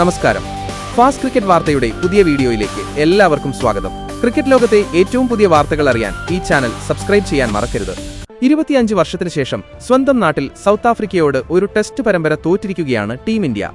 നമസ്കാരം. Fast cricket വാർത്തയുടെ പുതിയ വീഡിയോയിലേക്ക് എല്ലാവർക്കും സ്വാഗതം. ക്രിക്കറ്റ് ലോകത്തെ ഏറ്റവും പുതിയ വാർത്തകൾ അറിയാൻ ഈ ചാനൽ സബ്സ്ക്രൈബ് ചെയ്യാൻ മറക്കരുത്. ഇരുപത്തിയഞ്ച് വർഷത്തിന് ശേഷം സ്വന്തം നാട്ടിൽ സൗത്ത് ആഫ്രിക്കയോട് ഒരു ടെസ്റ്റ് പരമ്പര തോറ്റിരിക്കുകയാണ് ടീം ഇന്ത്യ.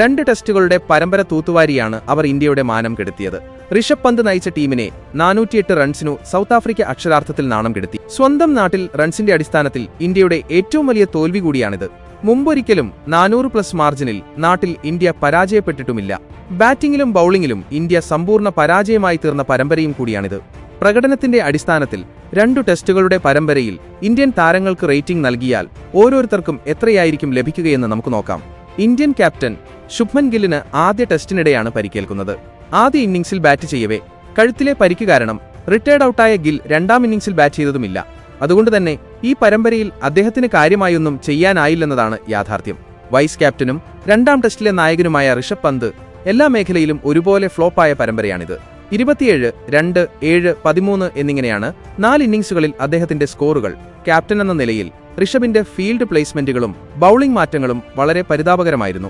രണ്ട് ടെസ്റ്റുകളുടെ പരമ്പര തൂത്തുവാരിയാണ് അവർ ഇന്ത്യയുടെ മാനം കെടുത്തിയത്. ഋഷഭ് പന്ത് നയിച്ച ടീമിനെ നാനൂറ്റിയെട്ട് റൺസിനു സൗത്ത് ആഫ്രിക്ക അക്ഷരാർത്ഥത്തിൽ നാണം കെടുത്തി. സ്വന്തം നാട്ടിൽ റൺസിന്റെ അടിസ്ഥാനത്തിൽ ഇന്ത്യയുടെ ഏറ്റവും വലിയ തോൽവി കൂടിയാണിത്. മുമ്പൊരിക്കലും നാനൂറ് പ്ലസ് മാർജിനിൽ നാട്ടിൽ ഇന്ത്യ പരാജയപ്പെട്ടിട്ടുമില്ല. ബാറ്റിംഗിലും ബൌളിംഗിലും ഇന്ത്യ സമ്പൂർണ പരാജയമായി തീർന്ന പരമ്പരയും കൂടിയാണിത്. പ്രകടനത്തിന്റെ അടിസ്ഥാനത്തിൽ രണ്ടു ടെസ്റ്റുകളുടെ പരമ്പരയിൽ ഇന്ത്യൻ താരങ്ങൾക്ക് റേറ്റിംഗ് നൽകിയാൽ ഓരോരുത്തർക്കും എത്രയായിരിക്കും ലഭിക്കുകയെന്ന് നമുക്ക് നോക്കാം. ഇന്ത്യൻ ക്യാപ്റ്റൻ ശുഭ്മൻ ഗില്ലിന് ആദ്യ ടെസ്റ്റിനിടെയാണ് പരിക്കേൽക്കുന്നത്. ആദ്യ ഇന്നിംഗ്സിൽ ബാറ്റ് ചെയ്യവേ. കഴുത്തിലെ പരിക്ക് കാരണം റിട്ടയർഡ് ഔട്ടായ ഗിൽ രണ്ടാം ഇന്നിംഗ്സിൽ ബാറ്റ് ചെയ്തതുമില്ല. അതുകൊണ്ട് തന്നെ ഈ പരമ്പരയിൽ അദ്ദേഹത്തിന് കാര്യമായൊന്നും ചെയ്യാനായില്ലെന്നതാണ് യാഥാർത്ഥ്യം. വൈസ് ക്യാപ്റ്റനും രണ്ടാം ടെസ്റ്റിലെ നായകനുമായ ഋഷഭ് പന്ത് എല്ലാ മേഖലയിലും ഒരുപോലെ ഫ്ലോപ്പായ പരമ്പരയാണിത്. ഇരുപത്തിയേഴ് രണ്ട് ഏഴ് പതിമൂന്ന് എന്നിങ്ങനെയാണ് നാല് ഇന്നിംഗ്സുകളിൽ അദ്ദേഹത്തിന്റെ സ്കോറുകൾ. ക്യാപ്റ്റൻ എന്ന നിലയിൽ ഋഷഭിന്റെ ഫീൽഡ് പ്ലേസ്മെന്റുകളും ബൌളിംഗ് മാറ്റങ്ങളും വളരെ പരിതാപകരമായിരുന്നു.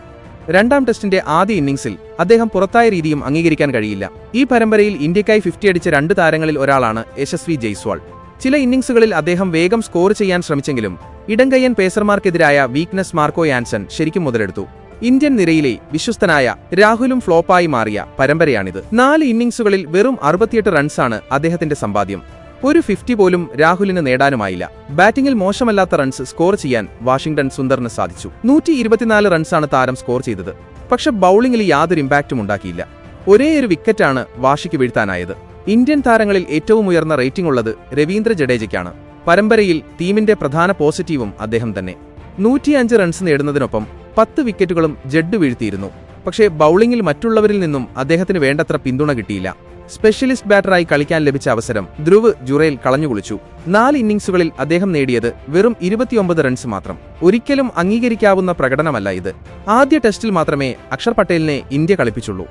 രണ്ടാം ടെസ്റ്റിന്റെ ആദ്യ ഇന്നിംഗ്സിൽ അദ്ദേഹം പുറത്തായ രീതിയും അംഗീകരിക്കാൻ കഴിയില്ല. ഈ പരമ്പരയിൽ ഇന്ത്യക്കായി ഫിഫ്റ്റി അടിച്ച രണ്ട് താരങ്ങളിൽ ഒരാളാണ് യശസ്വി ജയ്സ്വാൾ. ചില ഇന്നിംഗ്സുകളിൽ അദ്ദേഹം വേഗം സ്കോർ ചെയ്യാൻ ശ്രമിച്ചെങ്കിലും ഇടങ്കയ്യൻ പേസർമാർക്കെതിരായ വീക്ക്നസ് മാർക്കോ യാൻസൺ ശരിക്കും മുതലെടുത്തു. ഇന്ത്യൻ നിരയിലെ വിശ്വസ്തനായ രാഹുലും ഫ്ലോപ്പായി മാറിയ പരമ്പരയാണിത്. നാല് ഇന്നിംഗ്സുകളിൽ വെറും അറുപത്തിയെട്ട് റൺസാണ് അദ്ദേഹത്തിന്റെ സമ്പാദ്യം. ഒരു ഫിഫ്റ്റി പോലും രാഹുലിന് നേടാനുമായില്ല. ബാറ്റിംഗിൽ മോശമല്ലാത്ത റൺസ് സ്കോർ ചെയ്യാൻ വാഷിംഗ്ടൺ സുന്ദറിന് സാധിച്ചു. നൂറ്റി ഇരുപത്തിനാല് റൺസാണ് താരം സ്കോർ ചെയ്തത്. പക്ഷെ ബൌളിംഗിൽ യാതൊരു ഇമ്പാക്റ്റും ഉണ്ടാക്കിയില്ല. ഒരേയൊരു വിക്കറ്റാണ് വാഷിക്ക് വീഴ്ത്താനായത്. ഇന്ത്യൻ താരങ്ങളിൽ ഏറ്റവും ഉയർന്ന റേറ്റിംഗ് ഉള്ളത് രവീന്ദ്ര ജഡേജയ്ക്കാണ്. പരമ്പരയിൽ ടീമിന്റെ പ്രധാന പോസിറ്റീവും അദ്ദേഹം തന്നെ. നൂറ്റിയഞ്ച് റൺസ് നേടുന്നതിനൊപ്പം പത്ത് വിക്കറ്റുകളും ജഡ് വീഴ്ത്തിയിരുന്നു. പക്ഷേ ബൌളിംഗിൽ മറ്റുള്ളവരിൽ നിന്നും അദ്ദേഹത്തിന് വേണ്ടത്ര പിന്തുണ കിട്ടിയില്ല. സ്പെഷ്യലിസ്റ്റ് ബാറ്ററായി കളിക്കാൻ ലഭിച്ച അവസരം ധ്രുവ് ജുറേൽ കളഞ്ഞുകുളിച്ചു. നാല് ഇന്നിംഗ്സുകളിൽ അദ്ദേഹം നേടിയത് വെറും ഇരുപത്തിയൊമ്പത് റൺസ് മാത്രം. ഒരിക്കലും അംഗീകരിക്കാവുന്ന പ്രകടനമല്ല ഇത്. ആദ്യ ടെസ്റ്റിൽ മാത്രമേ അക്ഷർ പട്ടേലിനെ ഇന്ത്യ കളിപ്പിച്ചുള്ളൂ.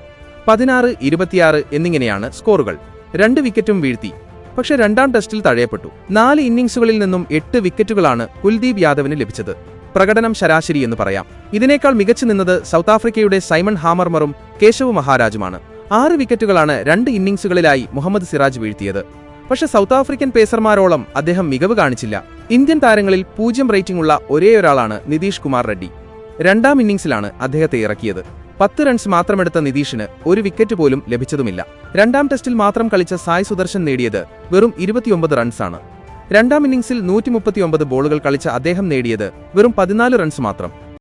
പതിനാറ് ഇരുപത്തിയാറ് എന്നിങ്ങനെയാണ് സ്കോറുകൾ. രണ്ട് വിക്കറ്റും വീഴ്ത്തി. പക്ഷെ രണ്ടാം ടെസ്റ്റിൽ തഴയപ്പെട്ടു. നാല് ഇന്നിംഗ്സുകളിൽ നിന്നും എട്ട് വിക്കറ്റുകളാണ് കുൽദീപ് യാദവിന് ലഭിച്ചത്. പ്രകടനം ശരാശരി എന്ന് പറയാം. ഇതിനേക്കാൾ മികച്ചു നിന്നത് സൗത്ത് ആഫ്രിക്കയുടെ സൈമൺ ഹാമർമറും കേശവ് മഹാരാജുമാണ്. ആറ് വിക്കറ്റുകളാണ് രണ്ട് ഇന്നിംഗ്സുകളിലായി മുഹമ്മദ് സിറാജ് വീഴ്ത്തിയത്. പക്ഷെ സൗത്ത് ആഫ്രിക്കൻ പേസർമാരോളം അദ്ദേഹം മികവ് കാണിച്ചില്ല. ഇന്ത്യൻ താരങ്ങളിൽ പൂജ്യം റേറ്റിംഗ് ഉള്ള ഒരേയൊരാളാണ് നിതീഷ് കുമാർ റെഡ്ഡി. രണ്ടാം ഇന്നിംഗ്സിലാണ് അദ്ദേഹത്തെ ഇറക്കിയത്. പത്ത് റൺസ് മാത്രമെടുത്ത നിതീഷിന് ഒരു വിക്കറ്റ് പോലും ലഭിച്ചതുമില്ല. രണ്ടാം ടെസ്റ്റിൽ മാത്രം കളിച്ച സായ് സുദർശൻ നേടിയത് വെറും ഇരുപത്തിയൊമ്പത് റൺസാണ് രണ്ടാം ഇന്നിംഗ്സിൽ നൂറ്റി ബോളുകൾ കളിച്ച അദ്ദേഹം നേടിയത് വെറും പതിനാല് റൺസ് മാത്രം.